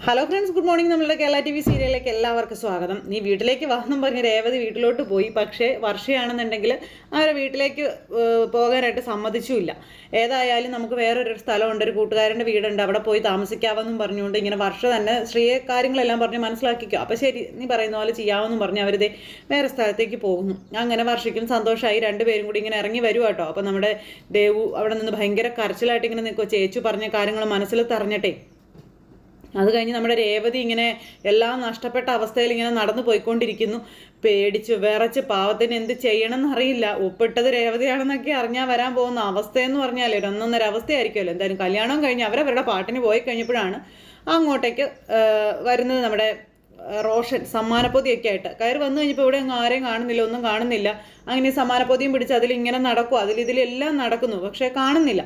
Hello friends good morning നമ്മളുടെ Kerala T V സീരിയലിലേക്ക് എല്ലാവർക്കും സ്വാഗതം. നീ വീട്ടിലേക്ക് വന്നു പറഞ്ഞ് രേവതി വീട്ടിലോട്ട് പോയി. പക്ഷേ വർഷയാണെന്നുണ്ടെങ്കിൽ അവരെ വീട്ടിലേക്ക് പോകാനായിട്ട് സമ്മതിച്ചുമില്ല. ഏതായാലും നമുക്ക് വേറൊരു സ്ഥലമുണ്ട്. ഒരു കൂട്ടുകാരന്റെ വീടുണ്ട്. അവിടെ പോയി താമസിക്കാമെന്നും പറഞ്ഞുകൊണ്ട് ഇങ്ങനെ വർഷ തന്നെ സ്ത്രീയെ കാര്യങ്ങളെല്ലാം പറഞ്ഞ് മനസ്സിലാക്കിക്കോ. അപ്പോൾ ശരി നീ പറയുന്ന പോലെ ചെയ്യാമെന്നും പറഞ്ഞ് അവരിത് വേറെ സ്ഥലത്തേക്ക് പോകുന്നു. അങ്ങനെ വർഷയ്ക്കും സന്തോഷമായി രണ്ടുപേരും കൂടി ഇങ്ങനെ ഇറങ്ങി വരുവാ കേട്ടോ. അപ്പോൾ നമ്മുടെ ദേവു അവിടെ നിന്ന് ഭയങ്കര കരച്ചിലായിട്ട് ഇങ്ങനെ നിൽക്കുക ചേച്ചു പറഞ്ഞ കാര്യങ്ങൾ മനസ്സിൽ തറഞ്ഞിട്ടേ. അത് കഴിഞ്ഞ് നമ്മുടെ രേവതി ഇങ്ങനെ എല്ലാം നഷ്ടപ്പെട്ട അവസ്ഥയിൽ ഇങ്ങനെ നടന്നു പോയിക്കൊണ്ടിരിക്കുന്നു. പേടിച്ച് വിറച്ച് പാവത്തിന് എന്ത് ചെയ്യണമെന്ന് അറിയില്ല. ഒപ്പിട്ടത് രേവതിയാണെന്നൊക്കെ അറിഞ്ഞാൽ വരാൻ പോകുന്ന അവസ്ഥയെന്ന് പറഞ്ഞാൽ ഒരു ഒന്നൊന്നര അവസ്ഥയായിരിക്കുമല്ലോ. എന്തായാലും കല്യാണം കഴിഞ്ഞ് അവരവരുടെ പാട്ടിന് പോയി കഴിഞ്ഞപ്പോഴാണ് അങ്ങോട്ടേക്ക് വരുന്നത് നമ്മുടെ റോഷൻ സമ്മാനപ്പൊതിയൊക്കെ ആയിട്ട്. കയറി വന്നു കഴിഞ്ഞപ്പോൾ ഇവിടെ അങ്ങ് ആരെയും കാണുന്നില്ല ഒന്നും കാണുന്നില്ല. അങ്ങനെ സമ്മാനപ്പൊതിയും പിടിച്ച് അതിലിങ്ങനെ നടക്കും. അതിലിതിലെല്ലാം നടക്കുന്നു. പക്ഷേ കാണുന്നില്ല.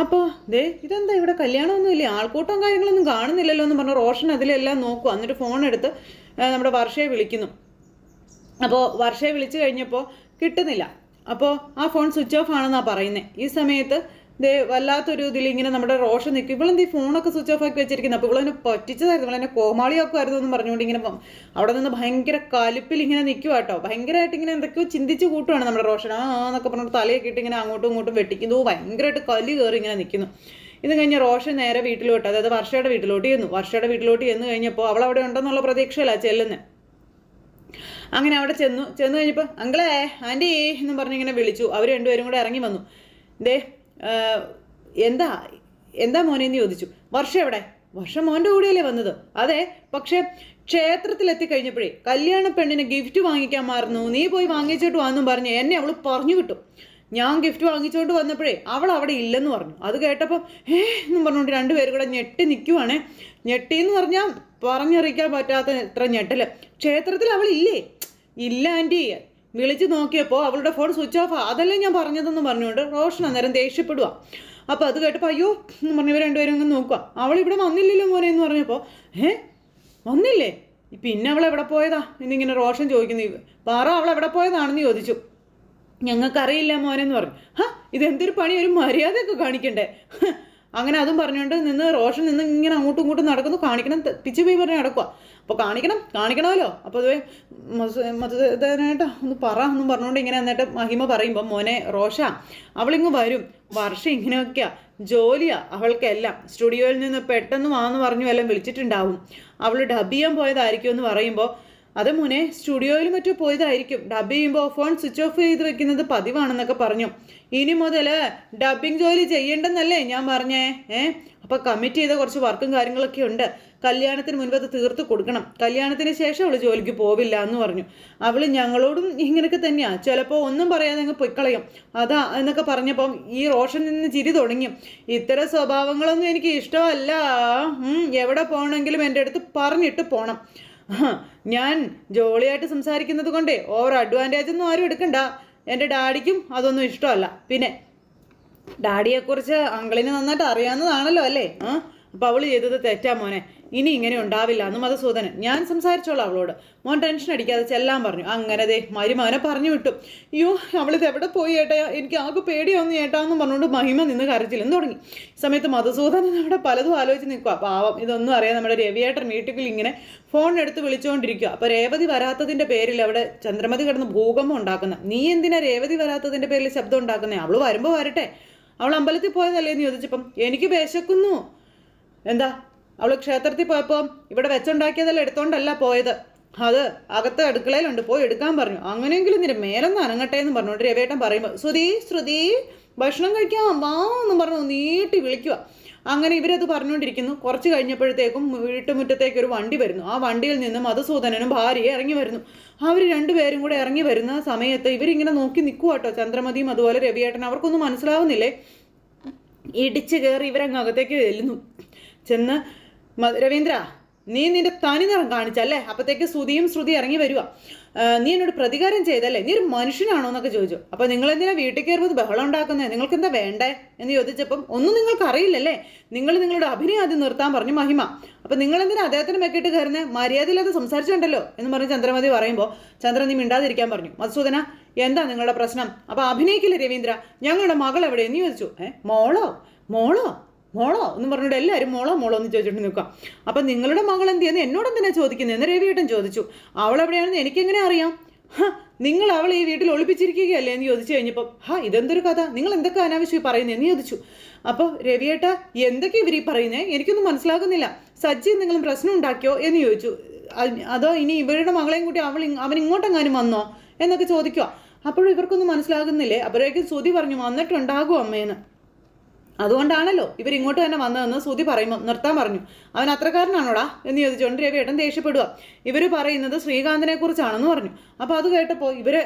അപ്പോൾ ദേ ഇതെന്താ ഇവിടെ കല്യാണമൊന്നുമില്ല? ആൾക്കൂട്ടം കാര്യങ്ങളൊന്നും കാണുന്നില്ലല്ലോ എന്ന് പറഞ്ഞു റോഷൻ അതിലെല്ലാം നോക്കും. എന്നിട്ട് ഫോൺ എടുത്ത് നമ്മുടെ വർഷയെ വിളിക്കുന്നു. അപ്പോൾ വർഷയെ വിളിച്ചു കഴിഞ്ഞപ്പോൾ കിട്ടുന്നില്ല. അപ്പോൾ ആ ഫോൺ സ്വിച്ച് ഓഫ് ആണെന്നാണ് പറയുന്നത് ഈ സമയത്ത് ദേ വല്ലാത്തൊരു ഇതിൽ ഇങ്ങനെ നമ്മുടെ റോഷൻ നിൽക്കും. ഇവളെന്ത് ഈ ഫോണൊക്കെ സ്വിച്ച് ഓഫ് ആക്കി വെച്ചിരിക്കുന്നത് അപ്പോൾ ഇവളെന്നെ പറ്റിച്ചതായിരുന്നു. ഇവളെന്നെ കോമാളിയാക്കുമായിരുന്നു എന്ന് പറഞ്ഞുകൊണ്ട് ഇങ്ങനെ അവിടെ നിന്ന് ഭയങ്കര കലിപ്പിൽ ഇങ്ങനെ നിൽക്കുക കേട്ടോ ഭയങ്കരമായിട്ട് ഇങ്ങനെ എന്തൊക്കെയോ ചിന്തിച്ച് കൂട്ടുവാണ് നമ്മുടെ റോഷൻ. ആ എന്നൊക്കെ പറഞ്ഞിട്ട് തലയൊക്കെ ഇട്ട് ഇങ്ങനെ അങ്ങോട്ടും ഇങ്ങോട്ടും വെട്ടിക്കുന്നു ഭയങ്കരമായിട്ട് കലി കയറി ഇങ്ങനെ നിൽക്കുന്നു. ഇത് കഴിഞ്ഞ് റോഷൻ നേരെ വീട്ടിലോട്ട് അതായത് വർഷയുടെ വീട്ടിലോട്ട് ചെന്നു. വർഷയുടെ വീട്ടിലോട്ട് ചെന്ന് കഴിഞ്ഞപ്പോൾ അവൾ അവിടെ ഉണ്ടെന്നുള്ള പ്രതീക്ഷയല്ല ചെല്ലുന്നത് അങ്ങനെ അവിടെ ചെന്നു. ചെന്ന് കഴിഞ്ഞപ്പോൾ അങ്കിളേ ആന്റി എന്നും പറഞ്ഞ് ഇങ്ങനെ വിളിച്ചു. അവർ രണ്ടുപേരും കൂടെ ഇറങ്ങി വന്നു. ദേ എന്താ എന്താ മോനെ എന്ന് ചോദിച്ചു. വർഷം എവിടെ? വർഷം മോന്റെ കൂടെയല്ലേ വന്നത്. അതെ പക്ഷേ ക്ഷേത്രത്തിൽ എത്തിക്കഴിഞ്ഞപ്പോഴേ കല്യാണ പെണ്ണിന് ഗിഫ്റ്റ് വാങ്ങിക്കാൻ മാറുന്നു. നീ പോയി വാങ്ങിച്ചിട്ട് വാന്നും പറഞ്ഞു എന്നെ അവൾ പറഞ്ഞു വിട്ടു. ഞാൻ ഗിഫ്റ്റ് വാങ്ങിച്ചുകൊണ്ട് വന്നപ്പോഴേ അവൾ അവിടെ ഇല്ലെന്ന് പറഞ്ഞു. അത് കേട്ടപ്പോൾ ഏ എന്നും പറഞ്ഞുകൊണ്ട് രണ്ടുപേരും കൂടെ ഞെട്ടി നിൽക്കുവാണേ ഞെട്ടി എന്ന് പറഞ്ഞാൽ പറഞ്ഞറിയിക്കാൻ പറ്റാത്ത ഇത്ര ഞെട്ടൽ. ക്ഷേത്രത്തിൽ അവൾ ഇല്ലേ ഇല്ല ആന്റി. വിളിച്ച് നോക്കിയപ്പോൾ അവളുടെ ഫോൺ സ്വിച്ച് ഓഫ് അതല്ലേ ഞാൻ പറഞ്ഞതെന്ന് പറഞ്ഞുകൊണ്ട് റോഷൻ അന്നേരം ദേഷ്യപ്പെടുക അപ്പോൾ അത് കേട്ടപ്പോൾ അയ്യോ എന്ന് പറഞ്ഞ് ഇവർ രണ്ടുപേരും അങ്ങ് നോക്കുക അവൾ ഇവിടെ വന്നില്ലല്ലോ മോനെ എന്ന് പറഞ്ഞപ്പോൾ ഏ വന്നില്ലേ? പിന്നെ അവൾ എവിടെ പോയതാ? എന്നിങ്ങനെ റോഷൻ ചോദിക്കുന്നു. പാറ അവൾ എവിടെ പോയതാണെന്ന് ചോദിച്ചു. ഞങ്ങൾക്കറിയില്ല മോനെന്ന് പറഞ്ഞു. ഹാ ഇതെന്തൊരു പണി? ഒരു മര്യാദയൊക്കെ കാണിക്കണ്ടേ? അങ്ങനെ അതും പറഞ്ഞുകൊണ്ട് നിന്ന് റോഷൻ നിന്ന് ഇങ്ങനെ അങ്ങോട്ടും ഇങ്ങോട്ടും നടക്കുന്നു. കാണിക്കണം പിച്ചു പോയി പറഞ്ഞ് നടക്കുക അപ്പോൾ കാണിക്കണം കാണിക്കണമല്ലോ. അപ്പോൾ അതുവേ മതനായിട്ട് ഒന്ന് പറ എന്നും പറഞ്ഞുകൊണ്ട് ഇങ്ങനെ എന്നിട്ട് മഹിമ പറയുമ്പോൾ മോനെ റോഷ അവളിങ്ങ് വരും. വർഷം ഇങ്ങനെയൊക്കെയാ. ജോലിയാ അവൾക്കെല്ലാം. സ്റ്റുഡിയോയിൽ നിന്ന് പെട്ടെന്ന് വാന്ന് പറഞ്ഞു എല്ലാം വിളിച്ചിട്ടുണ്ടാവും. അവൾ ഡബ് ചെയ്യാൻ പോയതായിരിക്കും എന്ന് പറയുമ്പോൾ അത് മുനെ സ്റ്റുഡിയോയിൽ മറ്റോ പോയതായിരിക്കും. ഡബ് ചെയ്യുമ്പോൾ ഫോൺ സ്വിച്ച് ഓഫ് ചെയ്ത് വെക്കുന്നത് പതിവാണെന്നൊക്കെ പറഞ്ഞു. ഇനി മുതൽ ഡബിങ് ജോലി ചെയ്യേണ്ടെന്നല്ലേ ഞാൻ പറഞ്ഞേ ഏ? അപ്പോൾ കമ്മിറ്റ് ചെയ്ത കുറച്ച് വർക്കും കാര്യങ്ങളൊക്കെ ഉണ്ട്. കല്യാണത്തിന് മുൻപ് അത് തീർത്ത് കൊടുക്കണം. കല്യാണത്തിന് ശേഷം അവൾ ജോലിക്ക് പോവില്ല എന്ന് പറഞ്ഞു. അവൾ ഞങ്ങളോടും ഇങ്ങനെയൊക്കെ തന്നെയാ. ചിലപ്പോൾ ഒന്നും പറയാതെ അങ്ങ് പൊയ്ക്കളയും. അതാ എന്നൊക്കെ പറഞ്ഞപ്പം ഈ റോഷൻ നിന്ന് ചിരി തുടങ്ങി. ഇത്തരം സ്വഭാവങ്ങളൊന്നും എനിക്ക് ഇഷ്ടമല്ല. എവിടെ പോകണമെങ്കിലും എന്റെ അടുത്ത് പറഞ്ഞിട്ട് ആഹ്, ഞാൻ ജോളിയായിട്ട് സംസാരിക്കുന്നത് കൊണ്ടേ ഓവർ അഡ്വാന്റേജ് ഒന്നും ആരും എടുക്കണ്ട. എന്റെ ഡാഡിക്കും അതൊന്നും ഇഷ്ടമല്ല. പിന്നെ ഡാഡിയെക്കുറിച്ച് അങ്കിളിന് നന്നായിട്ട് അറിയാവുന്നതാണല്ലോ അല്ലേ? ആ? അപ്പോൾ അവൾ ചെയ്തത് തെറ്റാ മോനെ. ഇനി ഇങ്ങനെ ഉണ്ടാവില്ല. എന്ന് മധുസൂദനൻ ഞാൻ സംസാരിച്ചോളാം അവളോട്. മോൻ ടെൻഷൻ അടിക്കാതെ ചെല്ലാൻ പറഞ്ഞു. അങ്ങനെ ദേ മരുമകനെ പറഞ്ഞു വിട്ടു. അയ്യോ അവളിത് എവിടെ പോയി ഏട്ടാ? എനിക്ക് ആകെ പേടിയാവുന്നു ഏട്ടാന്ന് പറഞ്ഞുകൊണ്ട് മഹിമ നിന്ന് കരച്ചില്ലെന്ന് തുടങ്ങി. സമയത്ത് മധുസൂദനൻ അവിടെ പലതും ആലോചിച്ച് നിൽക്കുക പാവം ഇതൊന്നും അറിയാം നമ്മുടെ രവിയേട്ടൻ വീട്ടിൽ ഇങ്ങനെ ഫോൺ എടുത്ത് വിളിച്ചുകൊണ്ടിരിക്കുക അപ്പോൾ രേവതി വരാത്തതിന്റെ പേരിൽ അവിടെ ചന്ദ്രമതി കിടന്ന് ഭൂകമ്പം ഉണ്ടാക്കുന്ന. നീ എന്തിനാ രേവതി വരാത്തതിന്റെ പേരിൽ ശബ്ദം ഉണ്ടാക്കുന്നേ? അവൾ വരുമ്പോ വരട്ടെ. അവൾ അമ്പലത്തിൽ പോയതല്ലേ എന്ന് ചോദിച്ചപ്പം എനിക്ക് വിശക്കുന്നു. എന്താ? അവൾ ക്ഷേത്രത്തിൽ പോയപ്പോൾ ഇവിടെ വെച്ചുണ്ടാക്കിയതെല്ലാം എടുത്തോണ്ടല്ല പോയത്. അത് അകത്ത് അടുക്കളയിലുണ്ട് പോയി എടുക്കാൻ പറഞ്ഞു. അങ്ങനെയെങ്കിലും നിന്റെ മേലൊന്ന് അനങ്ങട്ടെ എന്ന് പറഞ്ഞുകൊണ്ട് രവേട്ടൻ പറയുമ്പോൾ ശ്രുതി ശ്രുതി ഭക്ഷണം കഴിക്കാം വാ എന്നും പറഞ്ഞു നീട്ടി വിളിക്കുക അങ്ങനെ ഇവരത് പറഞ്ഞുകൊണ്ടിരിക്കുന്നു. കുറച്ച് കഴിഞ്ഞപ്പോഴത്തേക്കും വീട്ടുമുറ്റത്തേക്ക് ഒരു വണ്ടി വരുന്നു. ആ വണ്ടിയിൽ നിന്ന് മധുസൂദനനും ഭാര്യയെ ഇറങ്ങി വരുന്നു. അവർ രണ്ടുപേരും കൂടെ ഇറങ്ങി വരുന്ന സമയത്ത് ഇവരിങ്ങനെ നോക്കി നിൽക്കുക കേട്ടോ ചന്ദ്രമതിയും അതുപോലെ രവിയേട്ടൻ. അവർക്കൊന്നും മനസ്സിലാവുന്നില്ലേ? ഇടിച്ചു കയറി ഇവരങ്ങ് അകത്തേക്ക് ചെല്ലുന്നു. ചെന്ന് രവീന്ദ്ര നീ നിന്റെ തനി നിറം കാണിച്ചല്ലേ? അപ്പത്തേക്ക് ശ്രുതിയും ശ്രുതി ഇറങ്ങി വരുക നീ എന്നോട് പ്രതികാരം ചെയ്തല്ലേ? നീ ഒരു മനുഷ്യനാണോ എന്നൊക്കെ ചോദിച്ചു. അപ്പൊ നിങ്ങൾ എന്തിനാ വീട്ടിൽ കയറുമ്പോൾ ബഹളം ഉണ്ടാക്കുന്നത് നിങ്ങൾക്ക് എന്താ വേണ്ടേ? എന്ന് ചോദിച്ചപ്പം ഒന്നും നിങ്ങൾക്ക് അറിയില്ലല്ലേ? നിങ്ങൾ നിങ്ങളുടെ അഭിനയം ആദ്യം നിർത്താൻ പറഞ്ഞു മഹിമ. അപ്പൊ നിങ്ങൾ എന്തിനാ അദ്ദേഹത്തിന് മെക്കിട്ട് കയറുന്നത് മര്യാദയില്ലാതെ സംസാരിച്ചിട്ടുണ്ടല്ലോ എന്ന് പറഞ്ഞ് ചന്ദ്രമതി പറയുമ്പോൾ ചന്ദ്രൻ നീ മിണ്ടാതിരിക്കാൻ പറഞ്ഞു. മധുസൂദന എന്താ നിങ്ങളുടെ പ്രശ്നം? അപ്പൊ അഭിനയിക്കില്ല രവീന്ദ്ര? ഞങ്ങളുടെ മകൾ എവിടെ എന്ന് ചോദിച്ചു. ഏ മോളോ? മോളോ? മോളോ എന്ന് പറഞ്ഞിട്ട് എല്ലാവരും മോളോ മോളോ എന്ന് ചോദിച്ചിട്ട് നിൽക്കാം അപ്പം നിങ്ങളുടെ മകൾ എന്ത് ചെയ്യുന്നത് എന്നോട് എന്തിനാ ചോദിക്കുന്നത്? എന്ന് രവിയേട്ടൻ ചോദിച്ചു. അവൾ എവിടെയാണെന്ന് എനിക്കെങ്ങനെ അറിയാം? നിങ്ങൾ അവൾ ഈ വീട്ടിൽ ഒളിപ്പിച്ചിരിക്കുകയല്ലേ എന്ന് ചോദിച്ചു കഴിഞ്ഞപ്പോൾ ഹാ ഇതെന്തൊരു കഥ? നിങ്ങൾ എന്തൊക്കെ അനാവശ്യം പറയുന്നത് എന്ന് ചോദിച്ചു. അപ്പോൾ രവിയേട്ട എന്തൊക്കെ ഇവർ ഈ പറയുന്നത് എനിക്കൊന്നും മനസ്സിലാകുന്നില്ല. സജ്ജി എന്തെങ്കിലും പ്രശ്നം ഉണ്ടാക്കിയോ എന്ന് ചോദിച്ചു. അതോ ഇനി ഇവരുടെ മകളെയും കൂട്ടി അവൾ അവൻ ഇങ്ങോട്ടെങ്ങാനും വന്നോ എന്നൊക്കെ ചോദിക്കുക. അപ്പോഴും ഇവർക്കൊന്നും മനസ്സിലാകുന്നില്ലേ? അപ്പോഴേക്കും ശ്രുതി പറഞ്ഞു വന്നിട്ടുണ്ടാകും അമ്മേന്ന്. അതുകൊണ്ടാണല്ലോ ഇവർ ഇങ്ങോട്ട് തന്നെ വന്നതെന്ന് സുതി പറയുമ്പോൾ നിർത്താൻ പറഞ്ഞു. അവൻ അത്രക്കാരനാണോടാ എന്ന് ചോദിച്ചുകൊണ്ട് രവിയേട്ടൻ ദേഷ്യപ്പെടുക ഇവർ പറയുന്നത് ശ്രീകാന്തിനെ കുറിച്ചാണെന്ന് പറഞ്ഞു. അപ്പോൾ അത് കേട്ടപ്പോൾ ഇവർ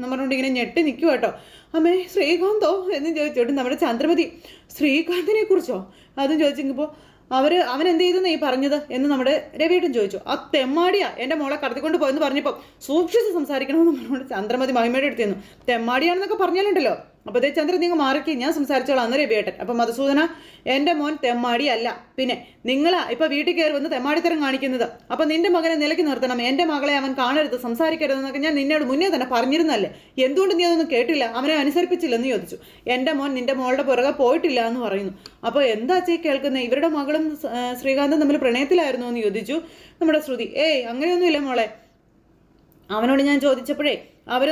പറഞ്ഞുകൊണ്ട് ഇങ്ങനെ ഞെട്ടി നിൽക്കുക കേട്ടോ അമ്മേ ശ്രീകാന്തോ? എന്ന് ചോദിച്ചോട്ട് നമ്മുടെ ചന്ദ്രമതി ശ്രീകാന്തിനെ കുറിച്ചോ? അതും ചോദിച്ചപ്പോൾ അവർ അവൻ എന്ത് ചെയ്തു നീ പറഞ്ഞത്? എന്ന് നമ്മുടെ രവിയേട്ടൻ ചോദിച്ചു. ആ തെമ്മാടിയാ. എന്റെ മോളെ കടത്തിക്കൊണ്ട് പോയെന്ന് പറഞ്ഞപ്പോൾ സൂക്ഷിച്ച് സംസാരിക്കണമെന്ന് പറഞ്ഞുകൊണ്ട് ചന്ദ്രമതി മഹിമയുടെ അടുത്ത് ചെന്നു. തെമ്മാടിയാണെന്നൊക്കെ പറഞ്ഞാലുണ്ടല്ലോ. അപ്പോൾ ഇതേ ചന്ദ്രൻ നിങ്ങൾ മാറിക്കി. ഞാൻ സംസാരിച്ചോളാം. അന്നേരം ബേട്ടൻ അപ്പം മധുസൂദന എന്റെ മോൻ തെമ്മാടി അല്ല. പിന്നെ നിങ്ങളാ ഇപ്പൊ വീട്ടിൽ കയറി വന്ന് തെമ്മാടിത്തരം കാണിക്കുന്നത്. അപ്പം നിന്റെ മകനെ നിലയ്ക്ക് നിർത്തണം. എന്റെ മകളെ അവൻ കാണരുത് സംസാരിക്കരുതെന്നൊക്കെ ഞാൻ നിന്നോട് മുന്നേ തന്നെ പറഞ്ഞിരുന്നല്ലേ എന്തുകൊണ്ട് നീ അതൊന്നും കേട്ടില്ല? അവനെ അനുസരിപ്പിച്ചില്ലെന്ന് ചോദിച്ചു. എന്റെ മോൻ നിന്റെ മോളുടെ പുറകെ പോയിട്ടില്ല എന്ന് പറയുന്നു. അപ്പോൾ എന്താ ചേ കേൾക്കുന്നത് ഇവരുടെ മകളും ശ്രീകാന്തും തമ്മിൽ പ്രണയത്തിലായിരുന്നു എന്ന് ചോദിച്ചു നമ്മുടെ ശ്രുതി. ഏയ് അങ്ങനെയൊന്നുമില്ല മോളെ. അവനോട് ഞാൻ ചോദിച്ചപ്പോഴേ അവർ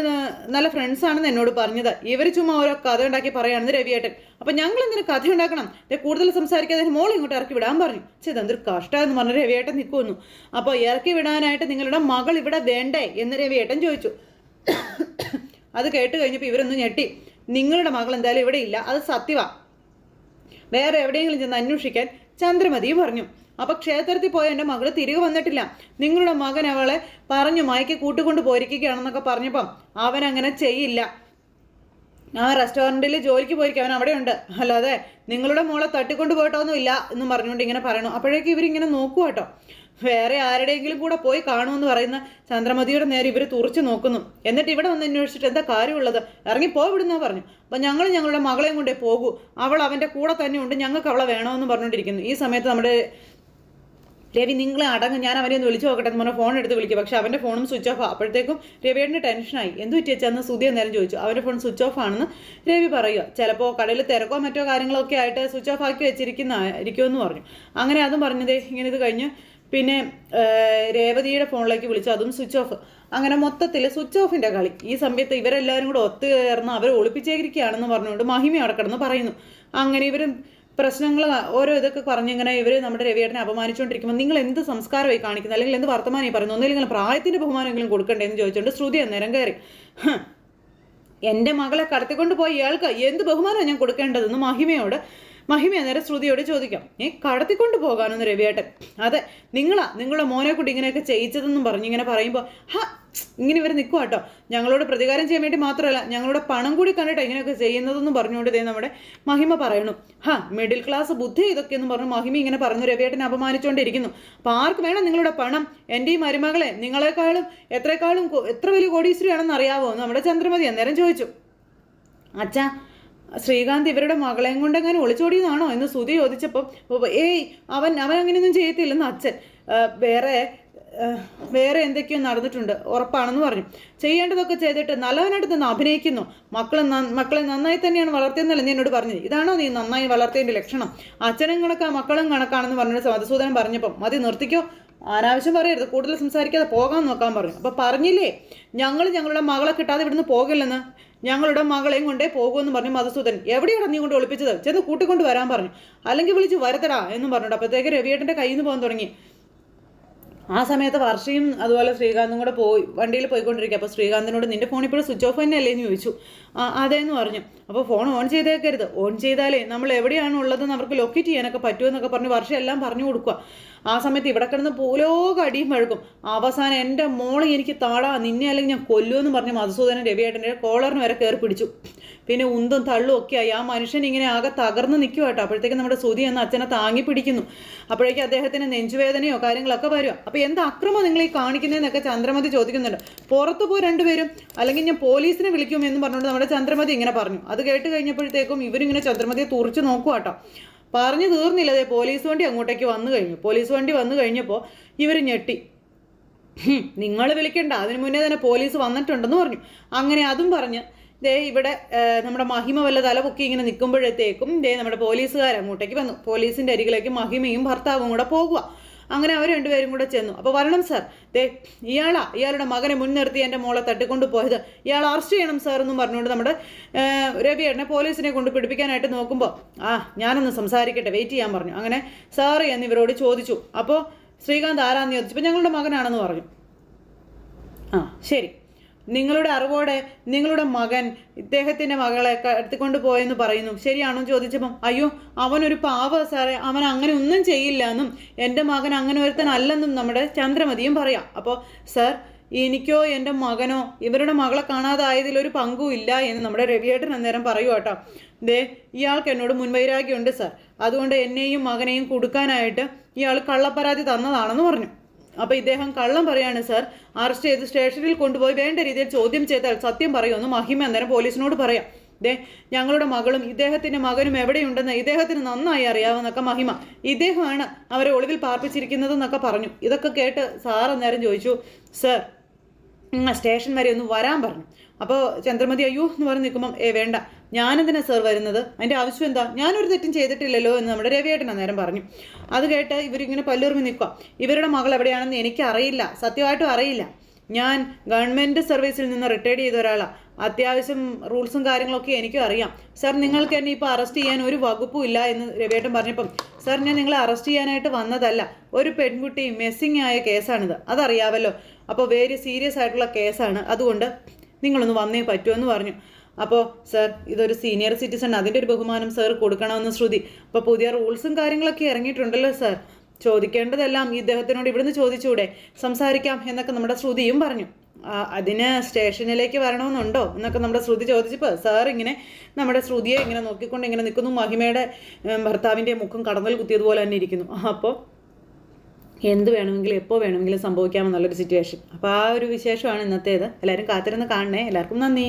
നല്ല ഫ്രണ്ട്സ് ആണെന്ന് എന്നോട് പറഞ്ഞത്. ഇവർ ചുമ്മാ ഓരോ കഥ ഉണ്ടാക്കി പറയുകയാണെന്ന് രവിയേട്ടൻ. അപ്പം ഞങ്ങൾ എന്തിനു കഥ ഉണ്ടാക്കണം. കൂടുതൽ സംസാരിക്കാതെ മോൾ ഇങ്ങോട്ട് ഇറക്കി വിടാൻ പറഞ്ഞു. ചേത് എന്തൊരു കഷ്ടമെന്ന് പറഞ്ഞ് രവിയേട്ടൻ നിൽക്കുന്നു അപ്പോൾ ഇറക്കി വിടാനായിട്ട് നിങ്ങളുടെ മകൾ ഇവിടെ വേണ്ടേ എന്ന് രവിയേട്ടൻ ചോദിച്ചു. അത് കേട്ട് കഴിഞ്ഞപ്പോൾ ഇവരൊന്ന് ഞെട്ടി. നിങ്ങളുടെ മകൾ എന്തായാലും ഇവിടെ ഇല്ല. അത് സത്യവാ. വേറെ എവിടെയെങ്കിലും ചെന്ന് അന്വേഷിക്കാൻ ചന്ദ്രമതി പറഞ്ഞു. അപ്പൊ ക്ഷേത്രത്തിൽ പോയ എന്റെ മകൾ തിരികെ വന്നിട്ടില്ല. നിങ്ങളുടെ മകൻ അവളെ പറഞ്ഞു മയക്കി കൂട്ടുകൊണ്ട് പോയിരിക്കുകയാണെന്നൊക്കെ പറഞ്ഞപ്പം അവൻ അങ്ങനെ ചെയ്യില്ല. ആ റെസ്റ്റോറന്റിൽ ജോലിക്ക് പോയിരിക്കും. അവൻ അവിടെ അവിടെയുണ്ട്. അല്ലാതെ നിങ്ങളുടെ മോളെ തട്ടിക്കൊണ്ട് പോയിട്ടൊന്നുമില്ല എന്ന് പറഞ്ഞുകൊണ്ട് ഇങ്ങനെ പറയണു അപ്പോഴേക്കും ഇവരിങ്ങനെ നോക്കുക കേട്ടോ വേറെ ആരുടെയെങ്കിലും കൂടെ പോയി കാണുമെന്ന് പറയുന്ന ചന്ദ്രമതിയുടെ നേരെ ഇവർ തുറച്ചു നോക്കുന്നു. എന്നിട്ട് ഇവിടെ വന്ന് അന്വേഷിച്ചിട്ട് എന്താ കാര്യമുള്ളത്? ഇറങ്ങി പോ വിടുന്ന പറഞ്ഞു. അപ്പം ഞങ്ങൾ ഞങ്ങളുടെ മകളെയും കൊണ്ടേ പോകൂ. അവൾ അവന്റെ കൂടെ തന്നെ ഉണ്ട്. ഞങ്ങൾക്ക് അവളെ വേണമെന്ന് പറഞ്ഞുകൊണ്ടിരിക്കുന്നു. ഈ സമയത്ത് നമ്മുടെ രവി നിങ്ങളെ അടങ്ങ്. ഞാൻ അവനെ ഒന്ന് വിളിച്ചു നോക്കട്ടെ എന്ന് പറഞ്ഞാൽ ഫോൺ എടുത്ത് വിളിക്കും പക്ഷെ അവന്റെ ഫോണും സ്വിച്ച് ഓഫ് അപ്പോഴത്തേക്കും രവിയേട്ടന് ടെൻഷനായി എന്ത് പറ്റിയെന്ന് സുധി നേരം ചോദിച്ചു. അവന്റെ ഫോൺ സ്വിച്ച് ഓഫ് ആണെന്ന് രവി പറയുക. ചിലപ്പോൾ കടയിൽ തിരക്കോ മറ്റോ കാര്യങ്ങളൊക്കെ ആയിട്ട് സ്വിച്ച് ഓഫ് ആക്കി വെച്ചിരിക്കുന്ന ഇരിക്കുമെന്ന് പറഞ്ഞു. അങ്ങനെ അതും പറഞ്ഞതേ ഇങ്ങനെ ഇത് കഴിഞ്ഞ് പിന്നെ രേവതിയുടെ ഫോണിലേക്ക് വിളിച്ചു അതും സ്വിച്ച് ഓഫ് അങ്ങനെ മൊത്തത്തിൽ സ്വിച്ച് ഓഫിന്റെ കളി. ഈ സമയത്ത് ഇവരെല്ലാവരും കൂടെ ഒത്തുചേർന്ന് അവരെ ഒളിപ്പിച്ചേക്കിരിക്കുകയാണെന്ന് പറഞ്ഞുകൊണ്ട് മഹിമ അവിടെ കിടന്ന് പറയുന്നു. അങ്ങനെ ഇവരും പ്രശ്നങ്ങൾ ഓരോ ഇതൊക്കെ പറഞ്ഞിങ്ങനെ ഇവർ നമ്മുടെ രവിയേട്ടനെ അപമാനിച്ചുകൊണ്ടിരിക്കുമ്പോൾ നിങ്ങൾ എന്ത് സംസ്കാരമായി കാണിക്കുന്നത് അല്ലെങ്കിൽ എന്ത് വർത്തമാനമായി പറയുന്നു? ഒന്നില്ലെങ്കിൽ പ്രായത്തിന്റെ ബഹുമാനമെങ്കിലും കൊടുക്കണ്ടേ എന്ന് ചോദിച്ചുകൊണ്ട് ശ്രുതി അന്നേരം കയറി. എന്റെ മകളെ കടത്തിക്കൊണ്ട് പോയി ഇയാൾക്ക് എന്ത് ബഹുമാനമാണ് ഞാൻ കൊടുക്കേണ്ടതെന്ന് മഹിമയോട് മഹിമ നേരെ ശ്രുതിയോട് ചോദിക്കാം. ഏ കടത്തിക്കൊണ്ട് പോകാനൊന്ന് രവിയേട്ടൻ. അതെ നിങ്ങളാ നിങ്ങളുടെ മോനെ കൂടി ഇങ്ങനെയൊക്കെ ചെയ്യിച്ചതെന്നും പറഞ്ഞു ഇങ്ങനെ പറയുമ്പോൾ ഹാ ഇങ്ങനെ ഇവർ നിൽക്കുക കേട്ടോ ഞങ്ങളോട് പ്രതികാരം ചെയ്യാൻ വേണ്ടി മാത്രമല്ല ഞങ്ങളുടെ പണം കൂടി കണ്ടിട്ട് ഇങ്ങനെയൊക്കെ ചെയ്യുന്നതെന്നും പറഞ്ഞുകൊണ്ട് ഇതേ നമ്മുടെ മഹിമ പറയണു. ഹാ മിഡിൽ ക്ലാസ് ബുദ്ധി ഇതൊക്കെ എന്ന് പറഞ്ഞു മഹിമ ഇങ്ങനെ പറഞ്ഞു രവിയേട്ടനെ അപമാനിച്ചുകൊണ്ടിരിക്കുന്നു അപ്പോൾ ആർക്ക് വേണം നിങ്ങളുടെ പണം? എന്റെ ഈ മരുമകളെ നിങ്ങളെക്കാളും എത്രക്കാളും എത്ര വലിയ കോടീശ്വരിയാണെന്ന് അറിയാവോ നമ്മുടെ ചന്ദ്രമതി അന്നേരം ചോദിച്ചു. അച്ഛാ ശ്രീകാന്ത് ഇവരുടെ മകളെയും കൊണ്ട് അങ്ങനെ ഒളിച്ചോടിയതാണോ എന്ന് സുതി ചോദിച്ചപ്പോൾ ഏയ് അവൻ അവൻ അങ്ങനെയൊന്നും ചെയ്യത്തില്ലെന്ന് അച്ഛൻ വേറെ വേറെ എന്തൊക്കെയോ നടന്നിട്ടുണ്ട് ഉറപ്പാണെന്ന് പറഞ്ഞു. ചെയ്യേണ്ടതൊക്കെ ചെയ്തിട്ട് നല്ലവനായിട്ട് നിന്ന് അഭിനയിക്കുന്നു. മക്കളെ മക്കളെ നന്നായി തന്നെയാണ് വളർത്തിയെന്നല്ല നീ എന്നോട് പറഞ്ഞത്? ഇതാണോ നീ നന്നായി വളർത്തേന്റെ ലക്ഷണം? അച്ഛനും കണക്കാ മക്കളും കണക്കാണെന്ന് പറഞ്ഞിട്ട് മധുസൂദനം പറഞ്ഞപ്പം മതി നിർത്തിക്കോ. അനാവശ്യം പറയരുത്. കൂടുതൽ സംസാരിക്കാതെ പോകാൻ നോക്കാൻ പറഞ്ഞു. അപ്പോൾ പറഞ്ഞില്ലേ? ഞങ്ങൾ ഞങ്ങളുടെ മകളെ കിട്ടാതെ ഇവിടുന്ന് പോകില്ലെന്ന്. ഞങ്ങളുടെ മകളെയും കൊണ്ടേ പോകുമെന്ന് പറഞ്ഞു മധുസൂദൻ. എവിടെയാണ് നീ കൊണ്ട് ഒളിപ്പിച്ചത്? ചെന്ന് കൂട്ടിക്കൊണ്ട് വരാൻ പറഞ്ഞു. അല്ലെങ്കിൽ വിളിച്ച് വരത്തടാ എന്നും പറഞ്ഞിട്ട് അപ്പോഴത്തേക്ക് രവിയേട്ടന്റെ കയ്യിൽ നിന്ന് പോകാൻ തുടങ്ങി. ആ സമയത്ത് വർഷയും അതുപോലെ ശ്രീകാന്തും കൂടെ പോയി വണ്ടിയിൽ പോയിക്കൊണ്ടിരിക്കുക. അപ്പോൾ ശ്രീകാന്തിനോട് നിന്റെ ഫോൺ ഇപ്പോഴും സ്വിച്ച് ഓഫ് തന്നെ എന്ന് ചോദിച്ചു. അതേന്ന് പറഞ്ഞു. അപ്പോൾ ഫോൺ ഓൺ ചെയ്തേക്കരുത്. ഓൺ ചെയ്താലേ നമ്മൾ എവിടെയാണ് ഉള്ളതെന്ന് അവർക്ക് ലൊക്കേറ്റ് ചെയ്യാനൊക്കെ പറ്റുമെന്നൊക്കെ പറഞ്ഞ് വർഷം എല്ലാം പറഞ്ഞു കൊടുക്കുക. ആ സമയത്ത് ഇവിടെ കിടന്ന് പോലോക അടിയും വഴക്കും അവസാനം എന്റെ മോളെ എനിക്ക് താടാ നിന്നെ അല്ലെങ്കിൽ ഞാൻ കൊല്ലുമെന്ന് പറഞ്ഞ് മധുസൂദനൻ രവിയേട്ടന്റെ കോളറിന് വരെ കയറി പിടിച്ചു. പിന്നെ ഉന്തും തള്ളും ഒക്കെ ആയി. ആ മനുഷ്യൻ ഇങ്ങനെ ആകെ തകർന്ന് നിൽക്കുക കേട്ടോ. അപ്പോഴത്തേക്കും നമ്മുടെ സുതി എന്ന് അച്ഛനെ താങ്ങി പിടിക്കുന്നു. അപ്പോഴേക്കും അദ്ദേഹത്തിന് നെഞ്ചുവേദനയോ കാര്യങ്ങളൊക്കെ വരിക അപ്പോൾ എന്ത് അക്രമം നിങ്ങൾ ഈ കാണിക്കുന്നതെന്നൊക്കെ ചന്ദ്രമതി ചോദിക്കുന്നുണ്ട്. പുറത്ത് പോയി രണ്ടുപേരും അല്ലെങ്കിൽ ഞാൻ പോലീസിനെ വിളിക്കും എന്ന് പറഞ്ഞുകൊണ്ട് നമ്മുടെ ചന്ദ്രമതി ഇങ്ങനെ പറഞ്ഞു. അത് കേട്ട് കഴിഞ്ഞപ്പോഴത്തേക്കും ഇവരിങ്ങനെ ചന്ദ്രമതിയെ തുറച്ച് നോക്കുക കേട്ടോ. പറഞ്ഞു തീർന്നില്ല. അതെ പോലീസ് വണ്ടി അങ്ങോട്ടേക്ക് വന്നു കഴിഞ്ഞു. പോലീസ് വണ്ടി വന്നു കഴിഞ്ഞപ്പോൾ ഇവർ ഞെട്ടി. നിങ്ങൾ വിളിക്കണ്ട. അതിന് മുന്നേ തന്നെ പോലീസ് വന്നിട്ടുണ്ടെന്ന് പറഞ്ഞു. അങ്ങനെ അതും പറഞ്ഞ് ദേ ഇവിടെ നമ്മുടെ മഹിമ വല്ല തല പൊക്കി ഇങ്ങനെ നിൽക്കുമ്പോഴത്തേക്കും ദേ നമ്മുടെ പോലീസുകാർ അങ്ങോട്ടേക്ക് വന്നു. പോലീസിന്റെ അരികിലേക്ക് മഹിമയും ഭർത്താവും കൂടെ പോകുക അങ്ങനെ അവർ രണ്ടുപേരും കൂടെ ചെന്നു. അപ്പോൾ വരണം സാർ ദേ ഇയാളാ ഇയാളുടെ മകനെ മുൻനിർത്തി എന്റെ മോളെ തട്ടിക്കൊണ്ട് പോയത് ഇയാൾ അറസ്റ്റ് ചെയ്യണം സാർ എന്നും പറഞ്ഞുകൊണ്ട് നമ്മുടെ രവിയേട്ടനെ പോലീസിനെ കൊണ്ട് പിടിപ്പിക്കാനായിട്ട് നോക്കുമ്പോൾ ആ ഞാനൊന്ന് സംസാരിക്കട്ടെ വെയിറ്റ് ചെയ്യാൻ പറഞ്ഞു. അങ്ങനെ സാറ് എന്ന് ഇവരോട് ചോദിച്ചു. അപ്പോൾ ശ്രീകാന്ത് ആരാന്ന് ചോദിച്ചപ്പോൾ ഞങ്ങളുടെ മകനാണെന്ന് പറഞ്ഞു. ആ ശരി. നിങ്ങളുടെ അറിവോടെ നിങ്ങളുടെ മകൻ ഇദ്ദേഹത്തിന്റെ മകളെ എടുത്തുകൊണ്ട് പോയെന്ന് പറയുന്നു. ശരിയാണോ ചോദിച്ചപ്പം അയ്യോ അവനൊരു പാവ സാറേ. അവൻ അങ്ങനെ ഒന്നും ചെയ്യില്ല എന്നും എന്റെ മകൻ അങ്ങനെ ഒരുത്തനല്ലെന്നും നമ്മുടെ ചന്ദ്രമതിയും പറയാം. അപ്പോൾ സാർ എനിക്കോ എന്റെ മകനോ ഇവരുടെ മകളെ കാണാതായതിൽ ഒരു പങ്കും ഇല്ല എന്ന് നമ്മുടെ രവിയേട്ടൻ അന്നേരം പറയൂ കേട്ടോ ദേ ഇയാൾക്ക് എന്നോട് മുൻവൈരാഗ്യമുണ്ട് സാർ. അതുകൊണ്ട് എന്നെയും മകനെയും കൊടുക്കാനായിട്ട് ഇയാൾ കള്ളപ്പരാതി തന്നതാണെന്ന് പറഞ്ഞു. അപ്പൊ ഇദ്ദേഹം കള്ളം പറയാണ് സർ അറസ്റ്റ് ചെയ്ത് സ്റ്റേഷനിൽ കൊണ്ടുപോയി വേണ്ട രീതിയിൽ ചോദ്യം ചെയ്താൽ സത്യം പറയുമെന്ന് മഹിമ അന്നേരം പോലീസിനോട് പറയാം. ദേ ഞങ്ങളുടെ മകളും ഇദ്ദേഹത്തിന്റെ മകനും എവിടെയുണ്ടെന്ന് ഇദ്ദേഹത്തിന് നന്നായി അറിയാവുന്നൊക്കെ മഹിമ. ഇദ്ദേഹമാണ് അവരെ ഒളിവിൽ പാർപ്പിച്ചിരിക്കുന്നതെന്നൊക്കെ പറഞ്ഞു. ഇതൊക്കെ കേട്ട് സാർ അന്നേരം ചോദിച്ചു സർ സ്റ്റേഷൻ വരെ ഒന്ന് വരാൻ പറഞ്ഞു. അപ്പോൾ ചന്ദ്രമതി അയ്യോ എന്ന് പറഞ്ഞ് നിൽക്കുമ്പം ഏ വേണ്ട. ഞാനെന്തിനാ സർ വരുന്നത്? അതിന്റെ ആവശ്യം എന്താ? ഞാനൊരു തെറ്റും ചെയ്തിട്ടില്ലല്ലോ എന്ന് നമ്മുടെ രവിയേട്ടൻ അന്നേരം പറഞ്ഞു. അത് കേട്ട് ഇവരിങ്ങനെ പല്ലുറുമി നിൽക്കുക ഇവരുടെ മകൾ എവിടെയാണെന്ന് എനിക്കറിയില്ല. സത്യമായിട്ടും അറിയില്ല. ഞാൻ ഗവൺമെന്റ് സർവീസിൽ നിന്ന് റിട്ടയർഡ് ചെയ്ത ഒരാളാണ് അത്യാവശ്യം റൂൾസും കാര്യങ്ങളൊക്കെ എനിക്കും അറിയാം. സാർ നിങ്ങൾക്ക് എന്നെ ഇപ്പോൾ അറസ്റ്റ് ചെയ്യാൻ ഒരു വകുപ്പും ഇല്ല എന്ന് രവിയേട്ടൻ പറഞ്ഞപ്പം സാർ ഞാൻ നിങ്ങളെ അറസ്റ്റ് ചെയ്യാനായിട്ട് വന്നതല്ല. ഒരു പെൺകുട്ടി മെസ്സിങ് ആയ കേസാണിത്. അതറിയാവല്ലോ. അപ്പോൾ വെരി സീരിയസ് ആയിട്ടുള്ള കേസാണ്. അതുകൊണ്ട് നിങ്ങളൊന്ന് വന്നേ പറ്റുമെന്ന് പറഞ്ഞു. അപ്പോൾ സർ ഇതൊരു സീനിയർ സിറ്റിസൺ അതിന്റെ ഒരു ബഹുമാനം സർ കൊടുക്കണമെന്ന് ശ്രുതി. അപ്പോൾ പുതിയ റൂൾസും കാര്യങ്ങളൊക്കെ ഇറങ്ങിയിട്ടുണ്ടല്ലോ സർ. ചോദിക്കേണ്ടതെല്ലാം ഇദ്ദേഹത്തിനോട് ഇവിടുന്ന് ചോദിച്ചൂടെ സംസാരിക്കാം എന്നൊക്കെ നമ്മുടെ ശ്രുതിയും പറഞ്ഞു. അതിന് സ്റ്റേഷനിലേക്ക് വരണമെന്നുണ്ടോ എന്നൊക്കെ നമ്മുടെ ശ്രുതി ചോദിച്ചപ്പോൾ സാർ ഇങ്ങനെ നമ്മുടെ ശ്രുതിയെ ഇങ്ങനെ നോക്കിക്കൊണ്ട് ഇങ്ങനെ നിൽക്കുന്നു. മഹിമയുടെ ഭർത്താവിന്റെ മുഖം കടന്നൽ കുത്തിയതുപോലെ തന്നെ ഇരിക്കുന്നു. അപ്പോൾ എന്ത് വേണമെങ്കിലും എപ്പോൾ വേണമെങ്കിലും സംഭവിക്കാമെന്നുള്ളൊരു സിറ്റുവേഷൻ അപ്പോൾ ആ ഒരു വിശേഷമാണ് ഇന്നത്തേത്. എല്ലാവരും കാത്തിരുന്ന് കാണണേ. എല്ലാവർക്കും നന്ദി.